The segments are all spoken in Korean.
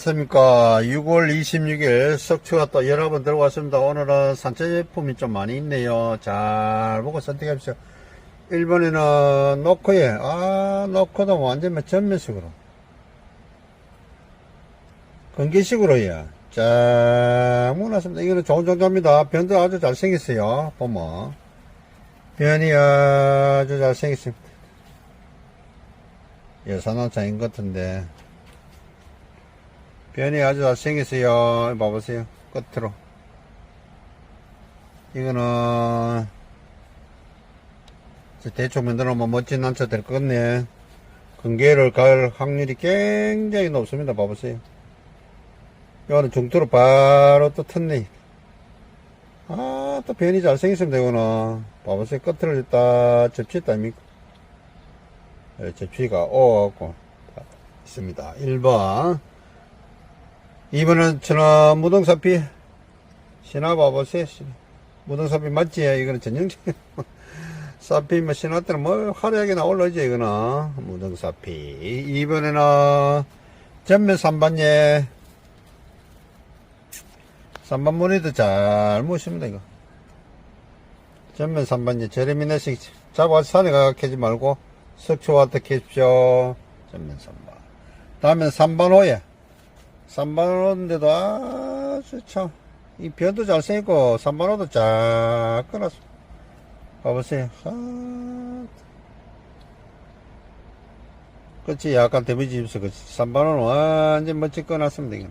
안녕하십니까? 6월 26일 석추가 또 여러 번 들어왔습니다. 오늘은 산채 제품이 좀 많이 있네요. 잘 보고 선택해 보세요 1번에는 노코에 아 노코도 완전 뭐 전면식으로. 건기식으로 예쫙 무놨습니다 이거는 좋은 정도입니다. 변도 아주 잘생겼어요. 보면. 변이 아주 잘생겼습니다 여산화차인 것 같은데 변이 아주 잘생겼어요. 봐보세요. 끝으로. 이거는, 대충 만들어 놓으면 멋진 난차 될것 같네. 근개를 갈 확률이 굉장히 높습니다. 봐보세요. 이거는 중투로 바로 또 텄네. 아, 또 변이 잘생겼습니다. 이거는. 봐보세요. 끝을 딱 접치했다, 아닙니까? 예, 접치가 오갖고 있습니다. 1번. 2번은 저는 무등사피 신화 봐보세요. 무등사피 맞지? 이거는 전형적. 사피 뭐 신화 때는 뭐 화려하게 나올라죠 이거는. 무등사피. 2번에는 전면 3반예. 3반 무늬도 잘 무십니다 이거. 전면 3반예 저렴이네씩 잡아서 산에 가 캐지 말고 석초와트 캐십시오. 전면 3반. 다음에 3반 호에 3반호인데도 아주 참, 이 변도 잘생겼고, 3반호도 쫙 끊었어. 봐보세요. 아, 그치, 약간 데미지 입어서, 그치. 3반호는 완전 멋지 끊었습니다, 이거.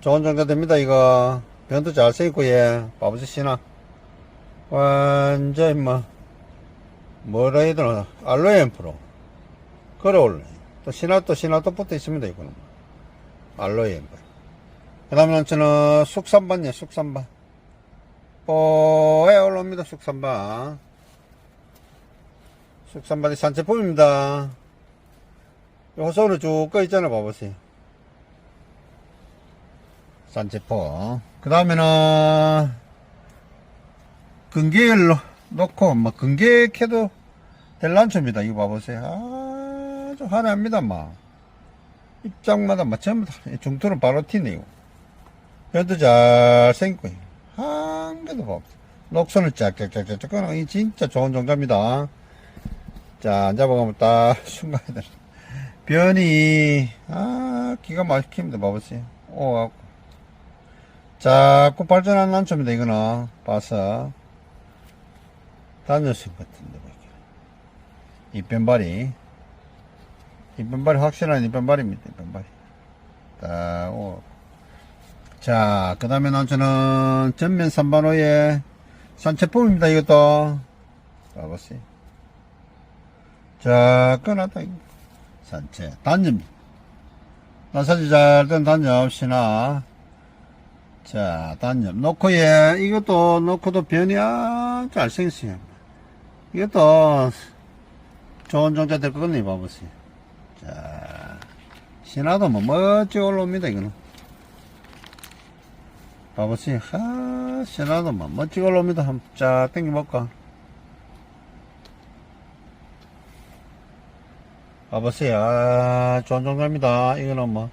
좋은 정도 됩니다, 이거. 변도 잘생겼고, 예. 봐보세요, 신화. 완전, 뭐, 뭐라 해야 되나, 알로에 앰프로. 걸어올래. 또 신화 또 신화 또 붙어 있습니다, 이거는. 알로에 앰플. 그 다음에 저는 숙삼반이에요, 숙삼반. 뽀에 올라옵니다, 숙삼반. 숙삼반이 산채품입니다. 호선으로 쭉 꺼있잖아요, 봐보세요. 산채품. 그 다음에는, 놓- 놓고, 뭐, 근개 캐도 델란초입니다. 이거 봐보세요. 아주 화려합니다, 막. 입장마다 막 전부 다 중투는 바로 튀네요. 변도 잘생겼고 한 개도 없어. 녹선을 짝짝짝짝 끊어. 이 진짜 좋은 종자입니다. 자, 앉아보면 딱 순간에 들 변이 아 기가 막힙니다. 봐보세요. 오, 자꾸 발전한 난초입니다. 이거는 봐서 단녀식 같은데 이 변발이 이변발이 확실한 이변발입니다. 이변발이. 딱, 오. 자, 그 다음에 난저는 전면 3반호에 산채품입니다. 이것도. 봐보세요. 자, 끊었다. 산채. 단점입니다. 마사지 잘된 단점, 신화. 자, 단점. 노코에, 이것도, 노코도 변이 아, 잘생겼어요. 이것도 좋은 종자 될것 같네요. 봐보세요. 자, 신화도 뭐 멋지 올라옵니다, 이거는. 봐보세요. 하, 신화도 뭐 멋지 올라옵니다. 한번 쫙 땡겨볼까? 봐보세요. 아, 좋은 종자입니다. 이거는 뭐.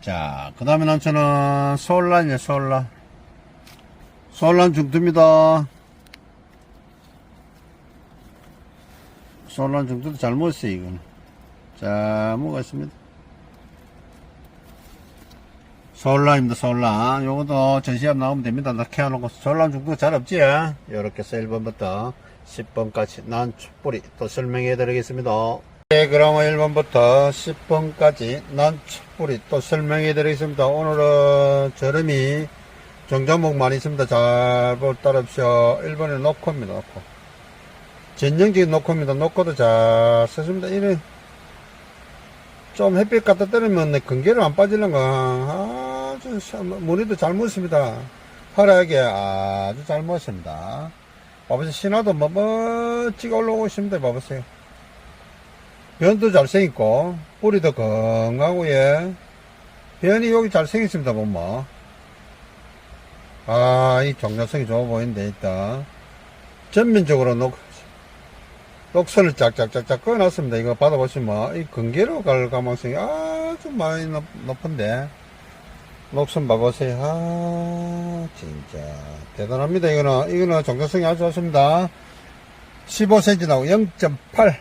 자, 그 다음에 남편은 솔란이에요, 솔란. 솔란 중투입니다. 솔란 정도도 잘 먹었어요, 이거는. 자, 먹었습니다. 솔란입니다, 솔란. 요것도 전시합 나오면 됩니다. 나 캐놓고 솔란 정도 잘 없지? 요렇게 해서 1번부터 10번까지 난 촛불이 또 설명해 드리겠습니다. 네, 그럼 1번부터 10번까지 난 촛불이 또 설명해 드리겠습니다. 오늘은 저렴이 정자목 많이 있습니다. 잘 볼 따라오십시오. 1번에 노코입니다, 노코. 전형적인 노코입니다. 노코도 잘 썼습니다. 이래 좀 햇빛 갖다 때리면 내 근개를 안 빠지는가 아주 참, 무늬도 잘 묻습니다. 화려하게 아주 잘 묻습니다. 봐보세요. 신화도 뭐 멋지게 올라오고 있습니다. 봐보세요. 변도 잘생겼고 뿌리도 건강하고 예. 변이 여기 잘생겼습니다. 보면 아이 종자성이 좋아 보이는데 일단 전면적으로 놓고 녹선을 짝짝짝짝 꺼놨습니다. 이거 받아보시면, 이 근계로 갈 가능성이 아주 많이 높, 높은데. 녹선 봐보세요. 아, 진짜. 대단합니다. 이거는, 이거는 정교성이 아주 좋습니다. 15cm 나고 0.8.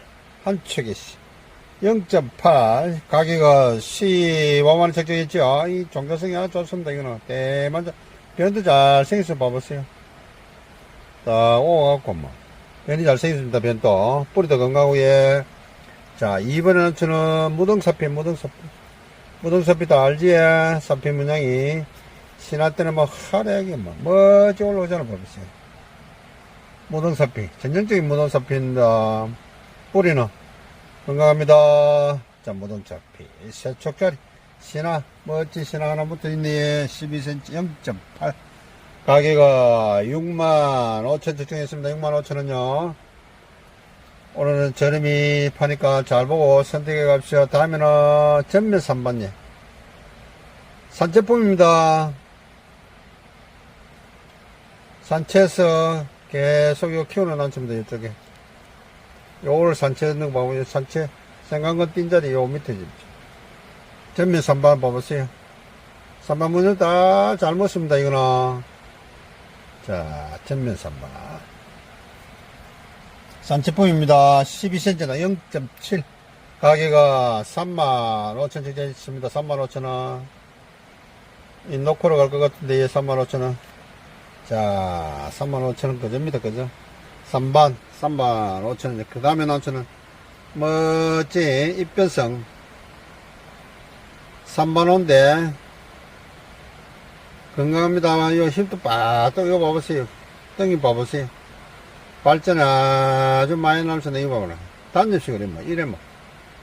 한 척에 0.8. 가격은 15만원 책정했죠. 이 정교성이 아주 좋습니다. 이거는. 대만자. 변도 잘 생겨서 봐보세요. 자, 오갖고 뭐. 변이 잘 생겼습니다. 변도. 뿌리도 건강하고, 예. 자, 이번에는 저는 무등사피, 무등사피. 무등사피도 알지, 예. 사피 문양이. 신화 때는 뭐, 화려하게 뭐, 멋지 올라오잖아, 봐보세요. 무등사피. 전형적인 무등사피입니다. 뿌리는 건강합니다. 자, 무등사피. 세촉짜리. 신화, 멋진 신화 하나 붙어 있네. 12cm 0.8. 가격은 6만 5천 측정했습니다. 6만 5천 원요. 오늘은 저렴이 파니까 잘 보고 선택해 갑시다. 다음에는 전면 3번예. 산채품입니다. 산채에서 계속 요 키우는 난초입니다. 이쪽에. 요걸 산채 넣는 거 봐보세요. 산채. 생강건 띈 자리 요 밑에 집죠. 전면 3번 봐보세요. 3번 문을 다 잘 먹습니다. 이거는. 자, 전면 3번. 산채품입니다. 12cm나 0.7. 가격은 3만 5천 원 있습니다. 3만 5천 원. 이 노코로 갈 것 같은데, 예, 3만 5천 원. 자, 3만 5천 원 그저입니다. 그죠? 3반, 3만 5천 원. 그 다음에 나오는 멋진 입변성. 3만 원인데, 건강합니다. 요 힘도 빠딱, 이거 봐보세요. 덩이 봐보세요. 발전 아주 많이 남았네. 이거 봐봐라. 해, 뭐. 이래, 뭐.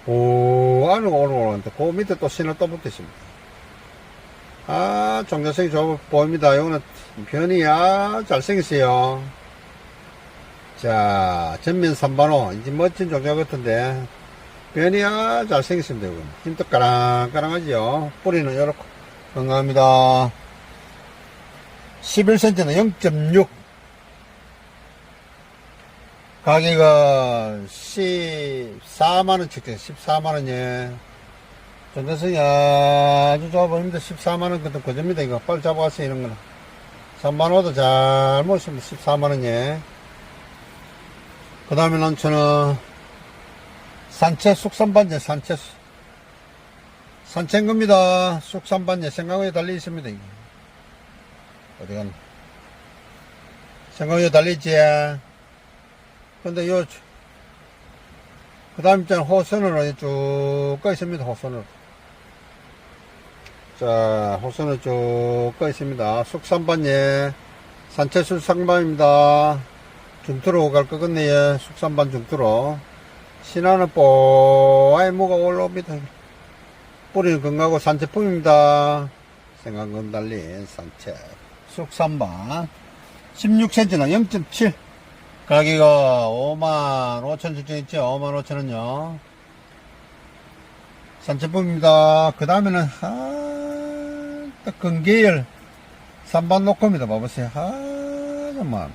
오, 안으로 오르는데, 그 밑에 또 신호 또 붙어 있습니다. 아, 종자성이 좋아 보입니다. 요거는 변이 아, 잘생겼어요. 자, 전면 3반호. 이제 멋진 종자 같은데, 변이 아, 잘생겼습니다. 이건. 힘도 까랑까랑하지요. 뿌리는 요렇게. 건강합니다. 11cm는 0.6. 가격은 14만원 측정, 14만원에. 전자성이 아주 좋아 보입니다. 14만원 그도 그접니다. 이거 빨리 잡아가세요, 이런 거는. 3만원도 잘 모십니다. 14만원에. 그 다음에 난처는 산채 숙산반제, 산채. 산채인 겁니다. 숙산반제. 생강에 달려 있습니다. 이게. 어디 갔나? 생강에 달려있지. 근데 요, 그 다음 입장 호선으로 쭉꺼 있습니다. 호선으로. 자, 호선을 쭉꺼 있습니다. 숙산반예, 산채술 상반입니다. 중투로 갈 것 같네요. 숙산반 중투로. 신화는 뽀아이 뭐가 올라옵니다. 뿌리는 건강하고 산채품입니다. 생각은 달린 산채. 숙산반. 16cm나 0.7. 가격이 5만 5천 측정했죠. 5만 5천 원요. 산채품입니다. 그 다음에는, 아, 딱 건계열 3반 놓고입니다. 봐보세요. 아, 정말.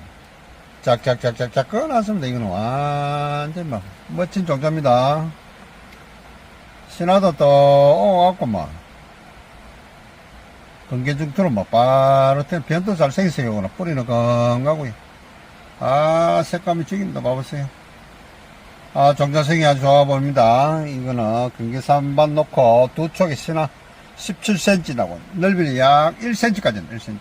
짝짝짝짝짝 꺼놨습니다. 이거는 완전 막 멋진 종자입니다. 신화도 또, 오갖고 막. 건계중투로 막 빠르게 변도 잘생겼어요. 이거는 뿌리는 건강하고요. 아, 색감이 죽입니다. 봐보세요. 아, 종자성이 아주 좋아 보입니다. 이거는 경계 3반 놓고 두 쪽에 신화 17cm 나고 넓이는 약 1cm까지는 1cm.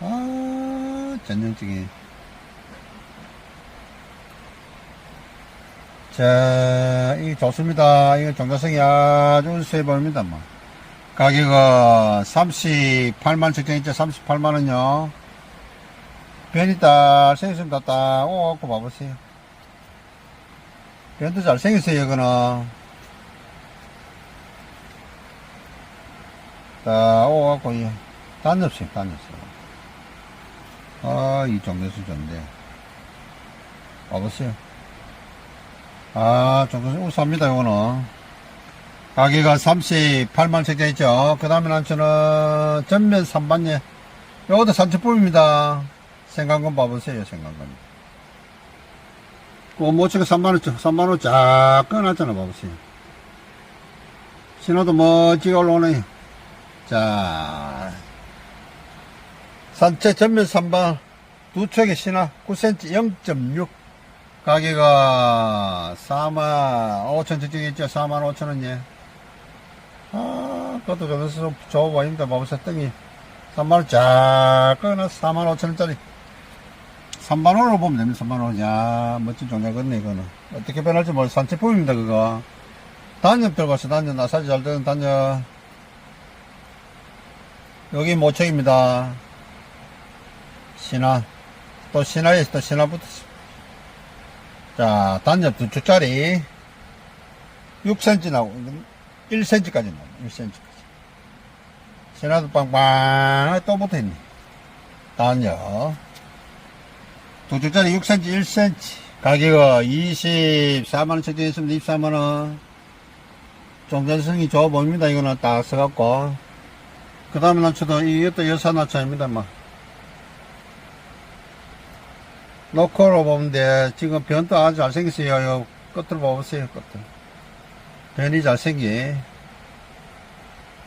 아, 전형적인. 자, 이 좋습니다. 이거 종자성이 아주 우수해 보입니다. 뭐. 가격은 38만 책정했죠. 38만원요. 변이 딱 생겼습니다. 딱 오갖고 봐보세요. 변도 잘생겼어요, 이거는. 딱 오갖고, 예. 단접시, 단접시. 아, 이 정도에서 좋은데. 봐보세요. 아, 정도 우수합니다, 이거는. 가격은 38만 책정했죠. 그 다음에 난저는 전면 3반예. 요것도 산채품입니다. 생강건 봐보세요, 생강건. 꼬모치가 3만원, 3만원 쫙 꺼놨잖아, 봐보세요. 신호도 멋지게 올라오네. 자, 산채 전면 3번, 두 척의 신화 9cm 0.6. 가게가 4만 5천 적정했죠. 4만 5천 원, 예. 아, 그것도 저기서 좋아 보입니다. 봐보세요. 땡이 3만원 쫙 꺼놨어. 4만 5천 원짜리. 3만원으로 보면 됩니다. 3만원. 야, 멋진 종류겠네, 이거는. 어떻게 변할지 모르 산책품입니다, 그거. 단엽 들어가서 단엽, 나사지 잘 되는 단엽. 여기 모책입니다. 신화. 또 신화에 또 신화 붙었어. 자, 단엽 두 주짜리. 6cm 나오고, 1cm까지 나오고, 1cm까 지. 신화도 빵빵, 또 붙어있네. 단엽. 두 주짜리 6cm, 1cm. 가격은 24만원 책정했습니다 24만원. 종전성이 좋아 보입니다. 이거는 딱 써갖고. 그 다음에 나초도 이것도 여사 나초입니다. 뭐. 노코로 돼. 지금 변도 아주 잘생겼어요. 요 끝으로 봐보세요. 끝을. 변이 잘생기.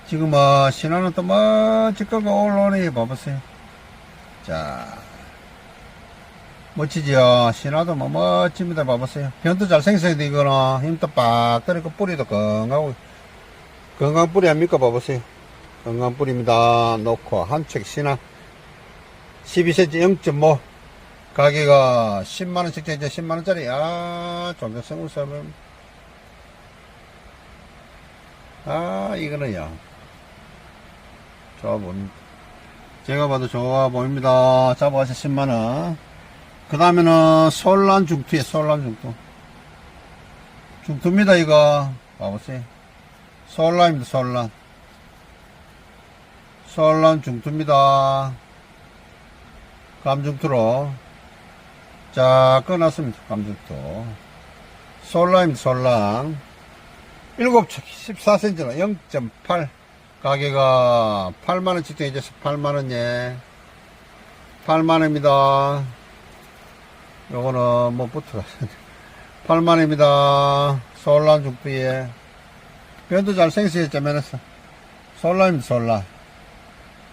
지금 뭐, 신호는 또 멋지게 올라오네. 봐보세요. 자. 멋지죠? 신화도 뭐 멋집니다. 봐보세요. 변도 잘생겼어요. 이거는 힘도 빡 들어있고 뿌리도 건강하고 건강 뿌리 아닙니까? 봐보세요. 건강 뿌리입니다. 놓고 한척 신화 12cm 0.5 가격가 10만원 직전이죠. 10만원짜리 아 종교성을 써면 아 이거는요 좋아 보입니다. 제가 봐도 좋아 보입니다. 잡아가서 10만원. 그 다음에는 솔란 중투에 솔란 중투. 중투입니다 이거. 봐보세요. 솔란입니다 솔란. 솔란 중투입니다. 감중투로. 자 꺼놨습니다 감중투. 솔란입니다 솔란. 7척 14cm로 0.8 가격가 8만원 직전 이제 8만원 예 8만원입니다. 요거는 뭐 붙어 8만원입니다. 솔란 죽비에. 변도 잘생겼어요 짜면에서. 솔란입니다 솔란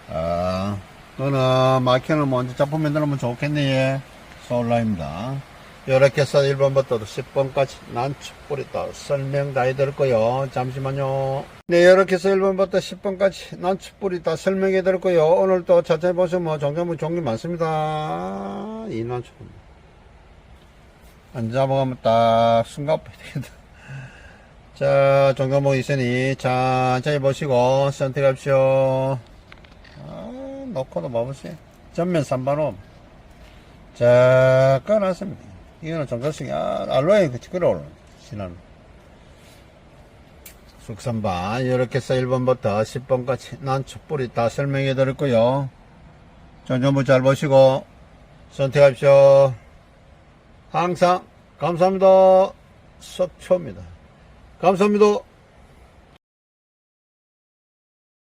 아 그거는 마켓을 먼저 작품 만들면 좋겠네 예. 솔란입니다 요렇게 해서 1번부터 10번까지 난축뿌리 또 설명 다 해드렸고요 잠시만요 네 이렇게 해서 1번부터 10번까지 난축뿌리 다 설명해 드렸고요 오늘 또 자세히 보시면 종류물 종류 많습니다 이 난축 안 잡아가면 딱 숨가빠야 되겠다. 자, 종교목 있으니 천천히 보시고 선택합시오. 아, 놓고도 봐보세요. 전면 3반홈. 자, 꺼놨습니다. 이거는 정글성이, 아, 알로에 같이 끌어올라. 신화는. 숙선반, 이렇게 해서 1번부터 10번까지 난 촛불이 다 설명해 드렸고요. 종교목 잘 보시고 선택합시오. 항상 감사합니다. 석초입니다. 감사합니다.